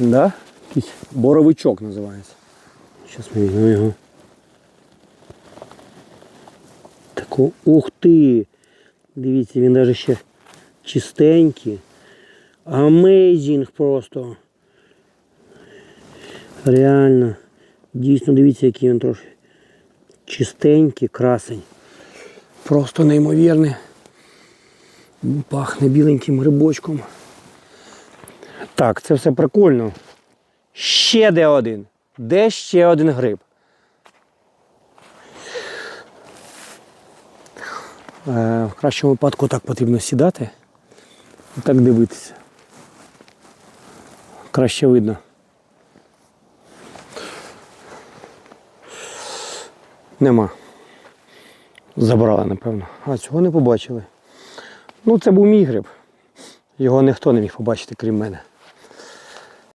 Да? Боровичок називається. Зараз ми візьмемо його. Таку, ух ти! Дивіться, він навіть ще чистенький. Амейзінг просто. Реально. Дійсно, дивіться, який він трохи чистенький, красень. Просто неймовірний. Пахне біленьким грибочком. Так, це все прикольно. Ще де один. Де ще один гриб? Е, в кращому випадку так потрібно сідати і так дивитися. Краще видно. Нема. Забрали, напевно. А цього не побачили. Ну, це був мій гриб. Його ніхто не міг побачити, крім мене.